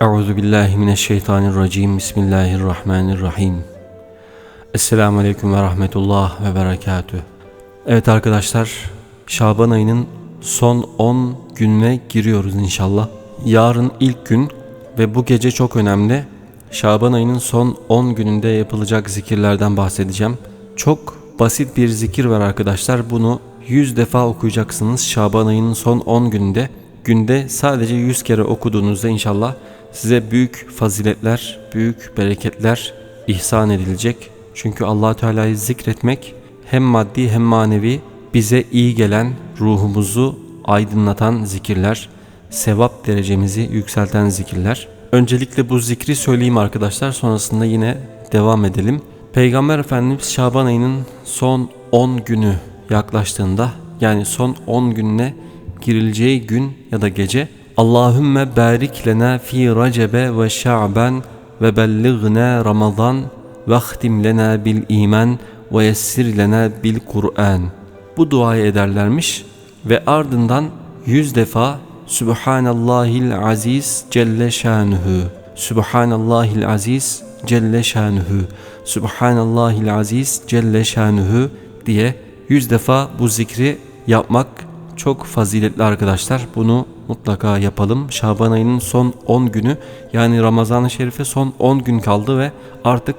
Euzu billahi mineşşeytanirracim. Bismillahirrahmanirrahim. Esselamu aleyküm ve rahmetullah ve berekatüh. Evet arkadaşlar, Şaban ayının son 10 gününe giriyoruz inşallah. Yarın ilk gün ve bu gece çok önemli. Şaban ayının son 10 gününde yapılacak zikirlerden bahsedeceğim. Çok basit bir zikir var arkadaşlar. Bunu 100 defa okuyacaksınız Şaban ayının son 10 gününde. Günde sadece 100 kere okuduğunuzda inşallah size büyük faziletler, büyük bereketler ihsan edilecek. Çünkü allah Teala'yı zikretmek hem maddi hem manevi bize iyi gelen, ruhumuzu aydınlatan zikirler, sevap derecemizi yükselten zikirler. Öncelikle bu zikri söyleyeyim arkadaşlar sonrasında yine devam edelim. Peygamber Efendimiz Şaban ayının son 10 günü yaklaştığında yani son 10 gününe girileceği gün ya da gece Allahümme barik lena fi recebe ve şa'ben ve bellighna ramazan ve ahtim lena bil iman ve yessir lena bil Kur'an. Bu duayı ederlermiş ve ardından yüz defa Subhanallahil aziz celle şanuhu Subhanallahil aziz celle şanuhu Subhanallahil aziz celle şanuhu diye yüz defa bu zikri yapmak çok faziletli arkadaşlar. Bunu mutlaka yapalım. Şaban ayının son 10 günü yani Ramazan-ı Şerif'e son 10 gün kaldı ve artık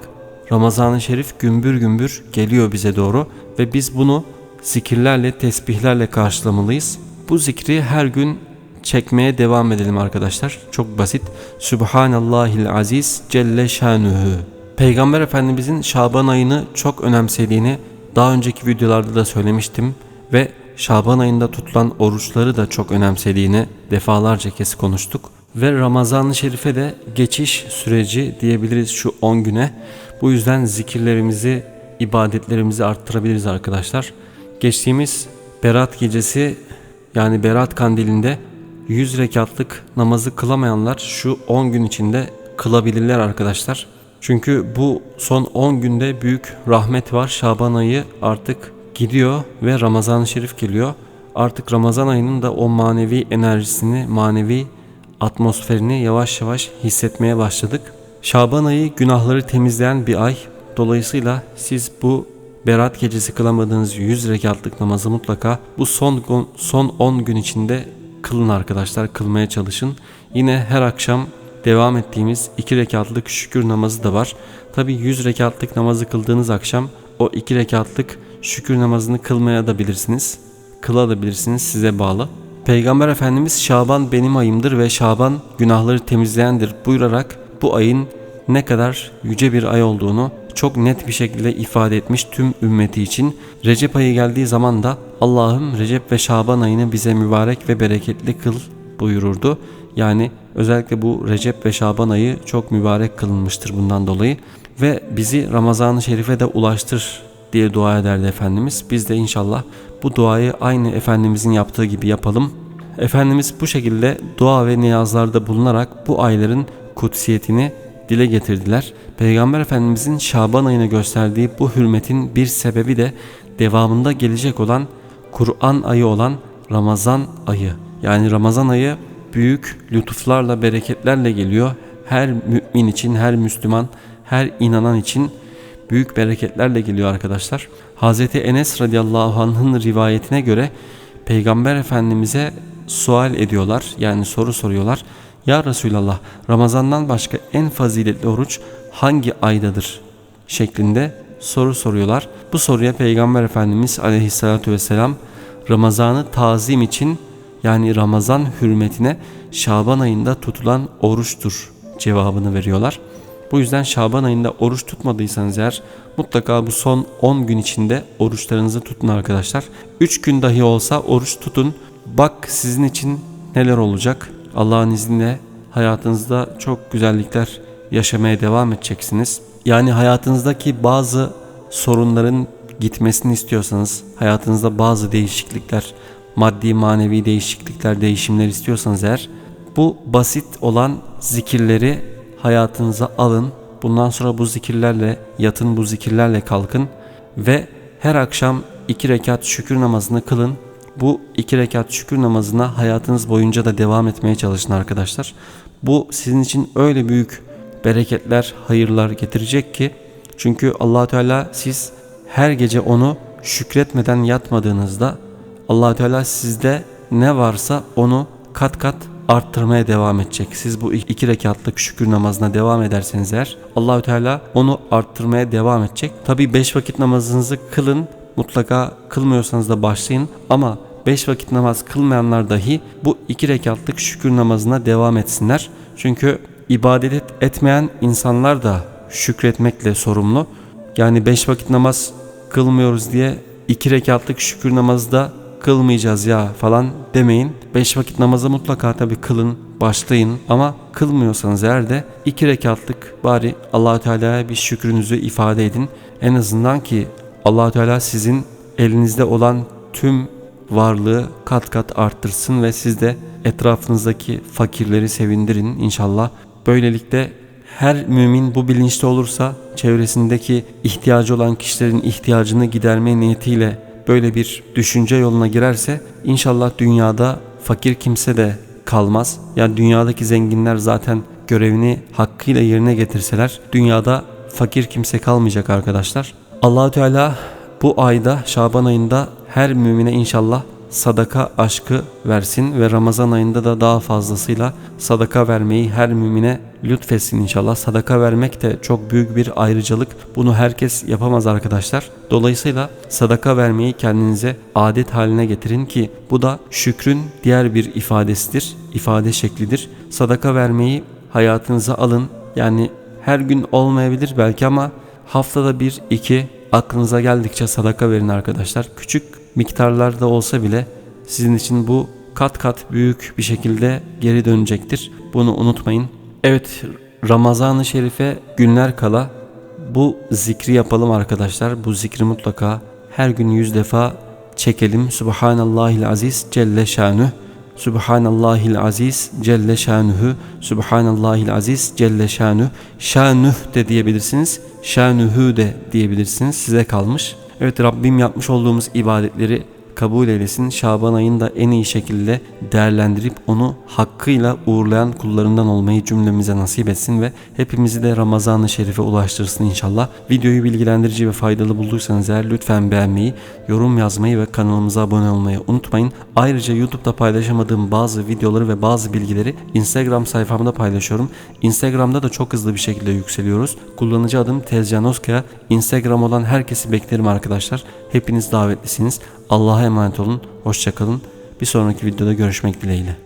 Ramazan-ı Şerif gümbür gümbür geliyor bize doğru ve biz bunu zikirlerle, tesbihlerle karşılamalıyız. Bu zikri her gün çekmeye devam edelim arkadaşlar. Çok basit. Subhanallahil aziz celle şanuhu. Peygamber Efendimizin Şaban ayını çok önemsediğini daha önceki videolarda da söylemiştim ve Şaban ayında tutulan oruçları da çok önemsediğini defalarca kez konuştuk. Ve Ramazan-ı Şerif'e de geçiş süreci diyebiliriz şu 10 güne. Bu yüzden zikirlerimizi, ibadetlerimizi arttırabiliriz arkadaşlar. Geçtiğimiz Berat gecesi yani Berat kandilinde 100 rekatlık namazı kılamayanlar şu 10 gün içinde kılabilirler arkadaşlar. Çünkü bu son 10 günde büyük rahmet var. Şaban ayı artık gidiyor ve Ramazan-ı Şerif geliyor. Artık Ramazan ayının da o manevi enerjisini, manevi atmosferini yavaş yavaş hissetmeye başladık. Şaban ayı günahları temizleyen bir ay. Dolayısıyla siz bu Berat gecesi kılamadığınız 100 rekatlık namazı mutlaka bu son son 10 gün içinde kılın arkadaşlar. Kılmaya çalışın. Yine her akşam devam ettiğimiz 2 rekatlık şükür namazı da var. Tabi 100 rekatlık namazı kıldığınız akşam o 2 rekatlık şükür namazını kılmaya da bilirsiniz. Kılabilirsiniz size bağlı. Peygamber Efendimiz Şaban benim ayımdır ve Şaban günahları temizleyendir buyurarak bu ayın ne kadar yüce bir ay olduğunu çok net bir şekilde ifade etmiş tüm ümmeti için. Recep ayı geldiği zaman da Allah'ım Recep ve Şaban ayını bize mübarek ve bereketli kıl buyururdu. Yani özellikle bu Recep ve Şaban ayı çok mübarek kılınmıştır bundan dolayı ve bizi Ramazan-ı Şerif'e de ulaştır diye dua ederdi Efendimiz. Biz de inşallah bu duayı aynı Efendimizin yaptığı gibi yapalım. Efendimiz bu şekilde dua ve niyazlarda bulunarak bu ayların kutsiyetini dile getirdiler. Peygamber Efendimizin Şaban ayına gösterdiği bu hürmetin bir sebebi de devamında gelecek olan Kur'an ayı olan Ramazan ayı. Yani Ramazan ayı büyük lütuflarla, bereketlerle geliyor. Her mümin için, her Müslüman, her inanan için büyük bereketlerle geliyor arkadaşlar. Hazreti Enes radıyallahu anh'ın rivayetine göre Peygamber Efendimiz'e sual ediyorlar. Yani soru soruyorlar. Ya Resulallah Ramazan'dan başka en faziletli oruç hangi aydadır? şeklinde soru soruyorlar. Bu soruya Peygamber Efendimiz aleyhissalatü vesselam Ramazan'ı tazim için yani Ramazan hürmetine Şaban ayında tutulan oruçtur cevabını veriyorlar. Bu yüzden Şaban ayında oruç tutmadıysanız eğer mutlaka bu son 10 gün içinde oruçlarınızı tutun arkadaşlar. 3 gün dahi olsa oruç tutun. Bak sizin için neler olacak. Allah'ın izniyle hayatınızda çok güzellikler yaşamaya devam edeceksiniz. Yani hayatınızdaki bazı sorunların gitmesini istiyorsanız, hayatınızda bazı değişiklikler, maddi manevi değişiklikler, değişimler istiyorsanız eğer bu basit olan zikirleri hayatınıza alın. Bundan sonra bu zikirlerle yatın, bu zikirlerle kalkın ve her akşam iki rekat şükür namazını kılın. Bu iki rekat şükür namazına hayatınız boyunca da devam etmeye çalışın arkadaşlar. Bu sizin için öyle büyük bereketler, hayırlar getirecek ki çünkü allah Teala siz her gece onu şükretmeden yatmadığınızda allah Teala sizde ne varsa onu kat kat arttırmaya devam edecek. Siz bu iki rekatlık şükür namazına devam ederseniz eğer Allahü Teala onu arttırmaya devam edecek. Tabi beş vakit namazınızı kılın. Mutlaka kılmıyorsanız da başlayın ama beş vakit namaz kılmayanlar dahi bu iki rekatlık şükür namazına devam etsinler. Çünkü ibadet etmeyen insanlar da şükretmekle sorumlu. Yani beş vakit namaz kılmıyoruz diye iki rekatlık şükür namazı da kılmayacağız ya falan demeyin. Beş vakit namazı mutlaka tabi kılın, başlayın ama kılmıyorsanız eğer de iki rekatlık bari allah Teala'ya bir şükrünüzü ifade edin. En azından ki allah Teala sizin elinizde olan tüm varlığı kat kat arttırsın ve siz de etrafınızdaki fakirleri sevindirin inşallah. Böylelikle her mümin bu bilinçte olursa çevresindeki ihtiyacı olan kişilerin ihtiyacını giderme niyetiyle böyle bir düşünce yoluna girerse inşallah dünyada fakir kimse de kalmaz. Yani dünyadaki zenginler zaten görevini hakkıyla yerine getirseler dünyada fakir kimse kalmayacak arkadaşlar. Allahü Teala bu ayda Şaban ayında her mümine inşallah sadaka aşkı versin ve Ramazan ayında da daha fazlasıyla sadaka vermeyi her mümine lütfetsin inşallah. Sadaka vermek de çok büyük bir ayrıcalık. Bunu herkes yapamaz arkadaşlar. Dolayısıyla sadaka vermeyi kendinize adet haline getirin ki bu da şükrün diğer bir ifadesidir, ifade şeklidir. Sadaka vermeyi hayatınıza alın. Yani her gün olmayabilir belki ama haftada bir iki aklınıza geldikçe sadaka verin arkadaşlar. Küçük miktarlarda olsa bile sizin için bu kat kat büyük bir şekilde geri dönecektir. Bunu unutmayın. Evet Ramazan-ı Şerif'e günler kala bu zikri yapalım arkadaşlar. Bu zikri mutlaka her gün yüz defa çekelim. Subhanallahil aziz celle şanuh. Subhanallahil aziz celle şanuhu. Subhanallahil aziz celle şanuh. Şanuh de diyebilirsiniz. Şanuhu de diyebilirsiniz. Size kalmış. Evet Rabbim yapmış olduğumuz ibadetleri kabul eylesin. Şaban ayında en iyi şekilde değerlendirip onu hakkıyla uğurlayan kullarından olmayı cümlemize nasip etsin ve hepimizi de Ramazan-ı Şerif'e ulaştırsın inşallah. Videoyu bilgilendirici ve faydalı bulduysanız eğer lütfen beğenmeyi, yorum yazmayı ve kanalımıza abone olmayı unutmayın. Ayrıca YouTube'da paylaşamadığım bazı videoları ve bazı bilgileri Instagram sayfamda paylaşıyorum. Instagram'da da çok hızlı bir şekilde yükseliyoruz. Kullanıcı adım Tezcan Oskaya. Instagram olan herkesi beklerim arkadaşlar. Hepiniz davetlisiniz. Allah'a emanet olun. Hoşçakalın. Bir sonraki videoda görüşmek dileğiyle.